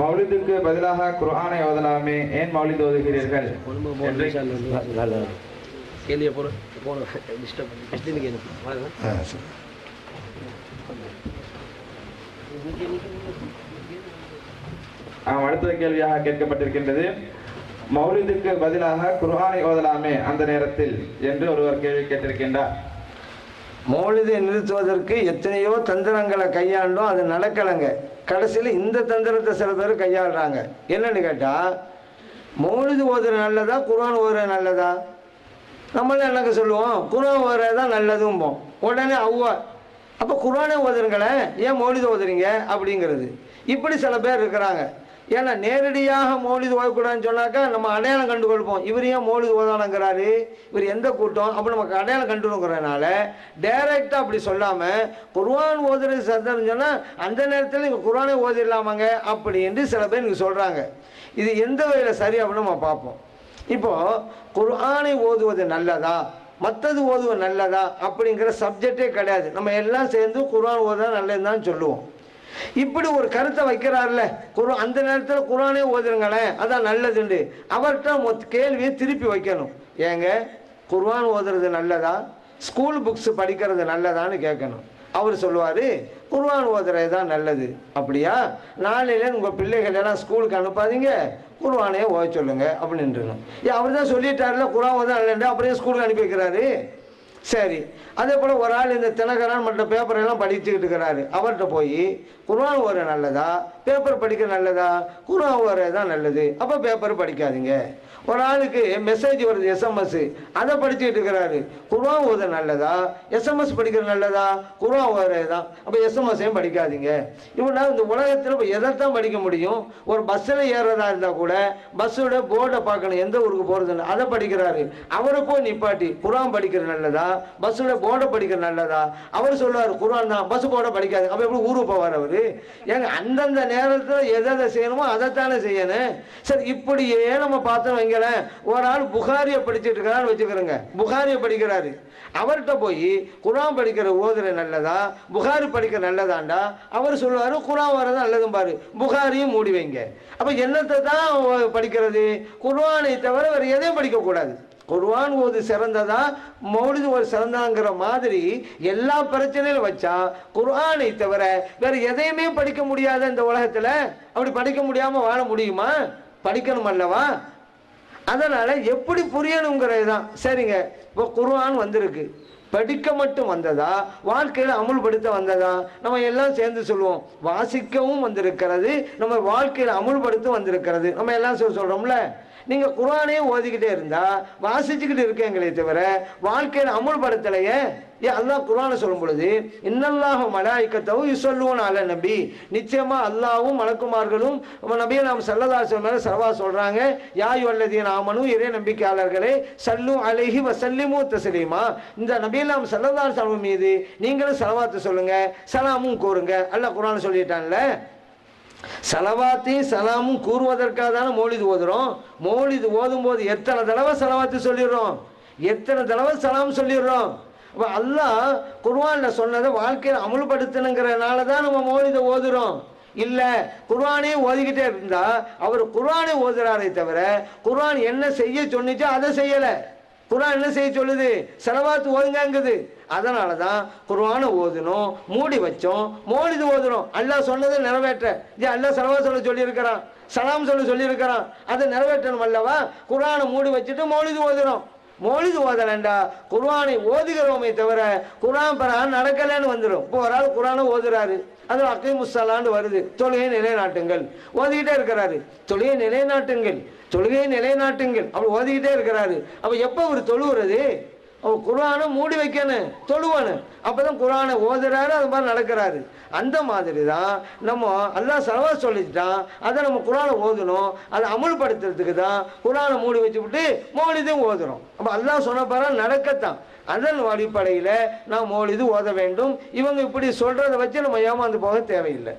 மௌலிதுக்கு பதிலாக குர்ஆனை ஓதலாமே. ஏன் மௌலித் ஓதுகிறீர்கள்? கேள்வியை போகிற போன டிஸ்டர்ப் கேள்வி அடுத்த கேள்வியாக கேட்கப்பட்டிருக்கின்றது. மௌலிதுக்கு பதிலாக குர்ஆனை ஓதலாமே அந்த நேரத்தில் என்று ஒருவர் கேள்வி கேட்டிருக்கின்றார். மௌலிதை நிறுத்துவதற்கு எத்தனையோ தந்திரங்களை கையாண்டோம் அது நடக்கலைங்க. கடைசியில் இந்த தந்திரத்தை சில பேர் கையாளுறாங்க. என்னன்னு கேட்டால் மௌலிது ஓதுற நல்லதா குரான் ஓதுற நல்லதா? நம்மளும் என்னங்க சொல்லுவோம்? குரான் ஓதுறது தான் நல்லதும்போம். உடனே அவ்வா அப்போ குர்ஆனே ஓதுருங்களேன் ஏன் மௌலிதை ஓதுறீங்க? அப்படிங்கிறது. இப்படி சில பேர் இருக்கிறாங்க. ஏன்னா நேரடியாக மௌலிது ஓதக்கூடாதுன்னு சொன்னாக்கா நம்ம அடையாளம் கண்டு கொடுப்போம் இவர் ஏன் மௌலிது ஓதானுங்கிறாரு இவர் எந்த கூட்டம்? அப்போ நமக்கு அடையாளம் கண்டுங்கிறனால டைரெக்டாக அப்படி சொல்லாமல் குர்வான் ஓதுறது சத்தம்னு சொன்னால் அந்த நேரத்தில் நீங்கள் குர்ஆனே ஓதிடலாமாங்க? அப்படி என்று சில பேர் நீங்கள் சொல்கிறாங்க இது எந்த வகையில் சரி அப்படின்னு நம்ம பார்ப்போம். இப்போது குர்ஆனை ஓதுவது நல்லதா? மற்றது ஓதுவது நல்லதா? அப்படிங்கிற சப்ஜெக்டே கிடையாது. நம்ம எல்லாம் சேர்ந்து குர்ஆன் ஓதுறா நல்லதுதான் சொல்லுவோம். இப்படி ஒரு கருத்தை வைக்கிறார்ல. குரு அந்த நேரத்தில் குரானே ஓதுருங்களேன் அதான் நல்லதுண்டு. அவர்கிட்ட மொத்த கேள்வியை திருப்பி வைக்கணும். ஏங்க குர்வான் ஓதுறது நல்லதா? ஸ்கூல் புக்ஸ் படிக்கிறது நல்லதான்னு கேட்கணும். அவர் சொல்லுவார் குர்வான் ஓதுறது தான் நல்லது. அப்படியா? நாளையில உங்கள் பிள்ளைகள் எல்லாம் ஸ்கூலுக்கு அனுப்பாதீங்க குர்வானே ஓத சொல்லுங்க அப்படின்றணும் ஏன் அவர் தான் சொல்லிட்டாருல குர்ஆன் ஓத நல்லது அப்படியே ஸ்கூலுக்கு அனுப்பி வைக்கிறாரு. சரி. அதே போல் ஒரு ஆள் இந்த தினகரன் மற்ற பேப்பர் எல்லாம் படிச்சுக்கிட்டு இருக்கிறாரு. அவர்கிட்ட போய் குரான் ஓர நல்லதா? பேப்பர் படிக்க நல்லதா? குரான் ஓர தான் நல்லது? அப்போ பேப்பர் படிக்காதீங்க. ஒரு ஆளுக்கு மெசேஜ் வருது எஸ்எம்எஸ் அதை படிச்சுக்கிட்டு இருக்கிறாரு. குர்ஆன் ஓத நல்லதா? எஸ்எம்எஸ் படிக்கிறது நல்லதா? குர்ஆன் ஓர தான் அப்போ எஸ்எம்எஸ்ஸையும் படிக்காதீங்க. இவனா இந்த உலகத்தில் இப்போ எதைத்தான் படிக்க முடியும்? ஒரு பஸ்ஸில் ஏறுறதா இருந்தால் கூட பஸ்ஸோட போர்டை பார்க்கணும். எந்த ஊருக்கு போகிறதுன்னு அதை படிக்கிறாரு. அவரை போய் நிப்பாட்டி குரான் படிக்கிறது நல்லதா? பஸ்ஸோட போர்டை படிக்கிறது நல்லதா? அவர் சொல்லுவார் குரான் தான் பஸ் போர்டை படிக்காது. அப்போ எப்படி ஊருக்கு போவார் அவர்? ஏங்க அந்தந்த நேரத்தில் எதை எதை செய்யணுமோ அதைத்தானே செய்யணும். சரி இப்படியே நம்ம பார்த்தோம் வைங்களேன் ஒரு ஆள் புகாரியை படிச்சுட்டு இருக்கிறான்னு வச்சுக்கிறோங்க புகாரியை படிக்கிறாரு. அவர்கிட்ட போய் குரான் படிக்கிற ஓதுற நல்லதா? புகாரி படிக்கிற நல்லதாண்டா? அவர் சொல்லுவார் குரான் வரது நல்லதும் பாரு. புகாரியும் மூடி வைங்க. அப்போ என்னத்தை தான் படிக்கிறது? குர்வானை தவிர வேறு எதையும் படிக்கக்கூடாது. குர்ஆன் ஓது சிறந்ததா மௌலிது ஒரு சிறந்தாங்கிற மாதிரி எல்லா பிரச்சனையிலும் வச்சா குர்ஆனை தவிர வேற எதையுமே படிக்க முடியாத இந்த உலகத்தில் அப்படி படிக்க முடியாம வாழ முடியுமா? படிக்கணும் அல்லவா? அதனால எப்படி புரியணுங்கிறது தான் சரிங்க. இப்போ குர்ஆன் வந்திருக்கு. படிக்க மட்டும் வந்ததா? வாழ்க்கையில் அமுல்படுத்த வந்ததா? நம்ம எல்லாம் சேர்ந்து சொல்லுவோம் வாசிக்கவும் வந்திருக்கிறது. நம்ம வாழ்க்கையில் அமுல்படுத்த வந்திருக்கிறது. நம்ம எல்லாம் சொல் சொல்கிறோம்ல நீங்கள் குரானே ஓதிக்கிட்டே இருந்தால் வாசிச்சுக்கிட்டு இருக்கீங்களே தவிர வாழ்க்கையில் அமுல்படுத்தலையே. அல்லாஹ் குரான சொல்லும் பொழுது இன்னல்லாஹ மலாய்க்கத்தவும் இசொல்லுவோம் அல நபி. நிச்சயமா அல்லாவும் மலக்குமார்களும் நபியை நாம் சல்லதாசம் மேல சரவா சொல்றாங்க. யாய் வல்லதீன் ஆமனும் இறை நம்பிக்கையாளர்களே சல்லு அழகி வசல்லிமு தஸ்லீமா. இந்த நபியெல்லாம் சல்லதா சலம் மீது நீங்களும் செலவாத்து சொல்லுங்க சலாமும் கூறுங்க. அல்லாஹ் குரான் சொல்லிட்டான்ல? சலவாத்தையும் சலாமும் கூறுவதற்காக தானே மோலிது ஓதுறோம். மோலிது ஓதும் போது எத்தனை தடவை சலவாத்து சொல்லிடுறோம்? எத்தனை தடவை சலாம் சொல்லிடுறோம்? அப்போ அல்லாஹ் குர்வானில் சொன்னதை வாழ்க்கையில் அமுல்படுத்தணுங்கிறனால தான் நம்ம மௌலிதை ஓதுறோம். இல்லை குர்வானே ஓதிக்கிட்டே இருந்தா அவர் குர்ஆனை ஓதுறாரே தவிர குர்ஆன் என்ன செய்ய சொன்னிச்சோ அதை செய்யலை. குரான் என்ன செய்ய சொல்லுது? செலவாத்து ஓதுங்கங்குது. அதனால தான் குர்வானை ஓதணும் மூடி வச்சோம் மோலிது ஓதுறோம் அல்லாஹ் சொன்னதை நிறைவேற்ற. இது அல்லாஹ் செலவா சொல்ல சொல்லியிருக்கிறான். சலாம் சொல்ல சொல்லியிருக்கிறான். அதை நிறைவேற்றணும் அல்லவா? குரானை மூடி வச்சுட்டு மௌலிது ஓதுறோம். மொழிது ஓதலண்டா. குர்வானை ஓதுகிறோமே தவிர குரான் பரான் நடக்கலைன்னு வந்துடும் இப்போ ஒரு ஆள் குரானை ஓதுறாரு. அது அக்கை முசாலான்னு வருது. தொழுகை நிலைநாட்டுங்கள். ஓதிக்கிட்டே இருக்கிறாரு. தொழுகை நிலைநாட்டுங்கள். தொழுகையை நிலைநாட்டுங்கள். அப்படி ஓதிக்கிட்டே இருக்கிறாரு. அப்போ எப்போ அவர் தொழுவுறது? அவன் குரானை மூடி வைக்கணும் தொழுவனு அப்போ தான் குரானை ஓதுறாரு அது மாதிரி நடக்கிறாரு. அந்த மாதிரி தான் நம்ம எல்லாம் செலவா சொல்லிட்டான் அதை நம்ம குரானை ஓதணும். அதை அமுல்படுத்துறதுக்கு தான் குரானை மூடி வச்சுவிட்டு மௌலிதையும் ஓதுறோம். அப்போ அல்லாஹ் சொன்ன பிறகு நடக்கத்தான். அதன் அடிப்படையில் நாம் மோலிது ஓத வேண்டும். இவங்க இப்படி சொல்கிறத வச்சு நம்ம ஏமாந்து போக தேவையில்லை.